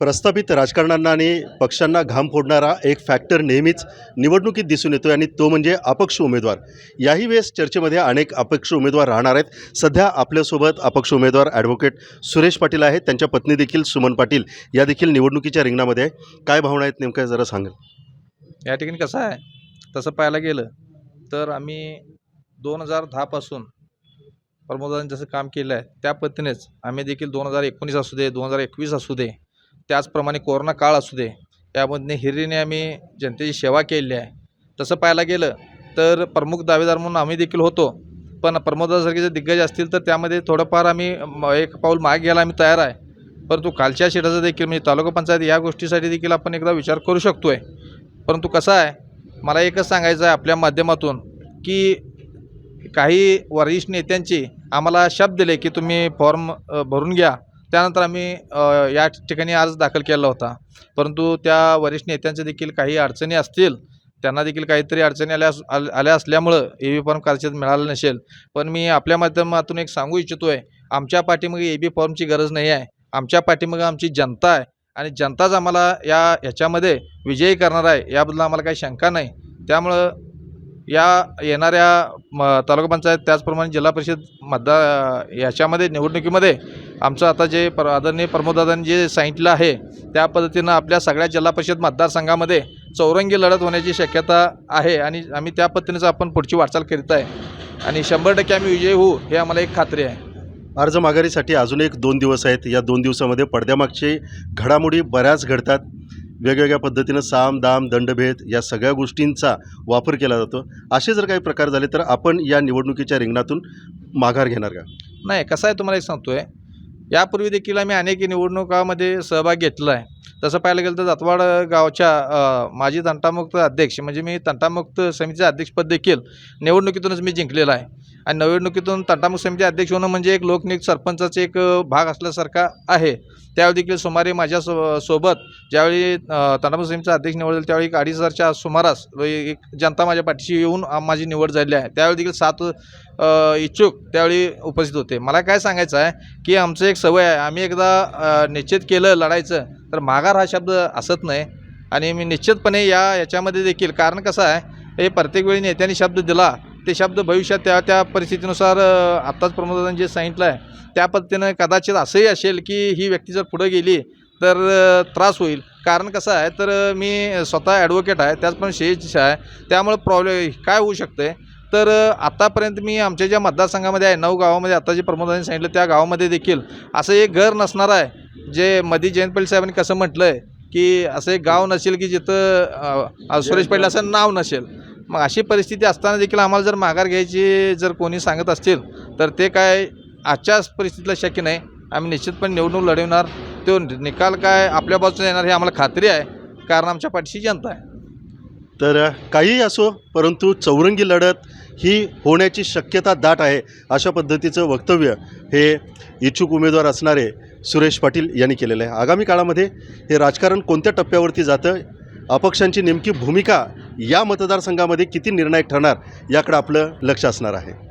प्रस्थापित राजकारण्यांना आणि पक्षांना घाम फोडणारा एक फॅक्टर नेहमीच निवडणुकीत दिसून येतो आणि तो म्हणजे अपक्ष उमेदवार. याही वेळेस चर्चेमध्ये अनेक अपक्ष उमेदवार राहणार आहेत. सध्या आपल्यासोबत अपक्ष उमेदवार ॲडव्होकेट सुरेश पाटील आहेत. त्यांच्या पत्नी देखील सुमन पाटील या देखील निवडणुकीच्या रिंगणामध्ये आहे काय भावना आहेत नेमकं जरा सांगेल. या ठिकाणी कसं आहे? तसं पाहायला गेलं तर आम्ही दोन हजार दहापासून प्रमोदांनी जसं काम केलं आहे त्या पद्धतीनेच आम्ही देखील दोन हजार एकोणीस असू दे दोन हजार एकवीस असू दे त्याचप्रमाणे कोरोना काळ असू दे यामधने हिरीने आम्ही जनतेची सेवा केलेली आहे. तसं पाहायला गेलं तर प्रमुख दावेदार म्हणून आम्ही देखील होतो. पण प्रमोदासारखे जर दिग्गज असतील तर त्यामध्ये थोडंफार आम्ही म- एक पाऊल मागे घ्यायला आम्ही तयार आहे. परंतु खालच्या शेटाचा देखील म्हणजे तालुका पंचायत या गोष्टीसाठी देखील आपण एकदा विचार करू शकतो आहे परंतु कसं आहे मला एकच सांगायचं आहे आपल्या माध्यमातून की काही वरिष्ठ नेत्यांची आम्हाला शब्द दिले की तुम्ही फॉर्म भरून घ्या. त्यानंतर आम्ही या ठिकाणी अर्ज दाखल केला होता. परंतु त्या वरिष्ठ नेत्यांचे देखील काही अडचणी असतील त्यांना देखील काहीतरी अडचणी आल्या आल्या असल्यामुळं ए बी फॉर्म कदाचित मिळालं नसेल. पण मी आपल्या माध्यमातून एक सांगू इच्छितो आहे आमच्या पाठीमागे ए बी फॉर्मची गरज नाही आहे. आमच्या पाठीमागे आमची जनता आहे आणि जनताच आम्हाला या ह्याच्यामध्ये विजयी करणार आहे याबद्दल आम्हाला काही शंका नाही. त्यामुळं या येणाऱ्या म तालुका पंचायत त्याचप्रमाणे जिल्हा परिषद मतदार याच्यामध्ये निवडणुकीमध्ये आमचं आता जे पर आदरणीय प्रमोददादांनी जे सांगितलं आहे त्या पद्धतीनं आपल्या सगळ्या जिल्हा परिषद मतदारसंघामध्ये चौरंगी लढत होण्याची शक्यता आहे आणि आम्ही त्या पद्धतीनेच आपण पुढची वाटचाल करीत आहे. आणि शंभर टक्के आम्ही विजयी होऊ हे आम्हाला एक खात्री आहे. अर्ज माघारीसाठी अजून एक दोन दिवस आहेत. या दोन दिवसामध्ये पडद्यामागचे घडामोडी बऱ्याच घडतात. वेगवेगळ्या पद्धतीनं साम दाम दंडभेद या सगळ्या गोष्टींचा वापर केला जातो. असे जर काही प्रकार झाले तर आपण या निवडणुकीच्या रिंगणातून माघार घेणार का? नाही कसं आहे तुम्हाला एक सांगतो आहे यापूर्वी देखील आम्ही अनेक निवडणुकामध्ये सहभाग घेतला आहे तसं पाहायला गेलं तर जातवाड गावच्या माझी माजी तंटामुक्त अध्यक्ष म्हणजे मी तंटामुक्त समितीचे अध्यक्षपद देखील निवडणुकीतूनच मी जिंकलेलं आहे. आणि निवडणुकीतून तंटामुक्त समिती अध्यक्ष होणं म्हणजे एक लोकनियुक्त सरपंचाचा एक भाग असल्यासारखा आहे. त्यावेळी देखील सुमारे माझ्या सो सोबत ज्यावेळी तंटामुक्त समितीचा अध्यक्ष निवडले त्यावेळी एक अडीच हजारच्या सुमारास एक जनता माझ्या पाठीशी येऊन माझी निवड झाली आहे. त्यावेळी देखील सात इच्छुक त्यावेळी उपस्थित होते. मला काय सांगायचं आहे की आमचं एक सवय आहे. आम्ही एकदा निश्चित केलं लढायचं तर माघार हा शब्द असत नाही. आणि मी निश्चितपणे या याच्यामध्ये देखील कारण कसं आहे हे प्रत्येक वेळी नेत्यांनी शब्द दिला ते शब्द भविष्यात त्या त्या परिस्थितीनुसार आत्ताच प्रमोदांनी जे सांगितलं आहे त्या पद्धतीनं कदाचित असंही असेल की ही व्यक्ती जर पुढं गेली तर त्रास होईल. कारण कसं आहे तर मी स्वतः ॲडव्होकेट आहे त्याचप्रमाणे शेज आहे त्यामुळे प्रॉब्लेम काय होऊ शकते? तर आत्तापर्यंत आतापर्यंत मी आमच्या ज्या मतदारसंघामध्ये आहे नऊ गावामध्ये आता जे प्रमोदांनी सांगितलं त्या गावामध्ये देखील असं एक घर नसणार आहे. जे मधी जयंत पाटील साहेबांनी कसं म्हटलं आहे की असं एक गाव नसेल की जिथं सुरेश पाटील असं नाव नसेल. मग अशी परिस्थिती असताना देखील आम्हाला जर माघार घ्यायची जर कोणी सांगत असतील तर ते काय आजच्याच परिस्थितीला शक्य नाही. आम्ही निश्चितपणे निवडणूक लढवणार. तो निकाल काय आपल्या बाजूने येणार हे आम्हाला खात्री आहे. कारण आमच्या पाठीशी जनता आहे. तर काहीही असो परंतु चौरंगी लढत ही होण्याची शक्यता दाट आहे अशा पद्धतीचं वक्तव्य हे इच्छुक उमेदवार असणारे सुरेश पाटील यांनी केलेलं आहे. आगामी काळामध्ये हे राजकारण कोणत्या टप्प्यावरती जातं अपक्षांची नेमकी भूमिका या मतदारसंघामध्ये किती निर्णायक ठरणार याकडे आपलं लक्ष असणार आहे.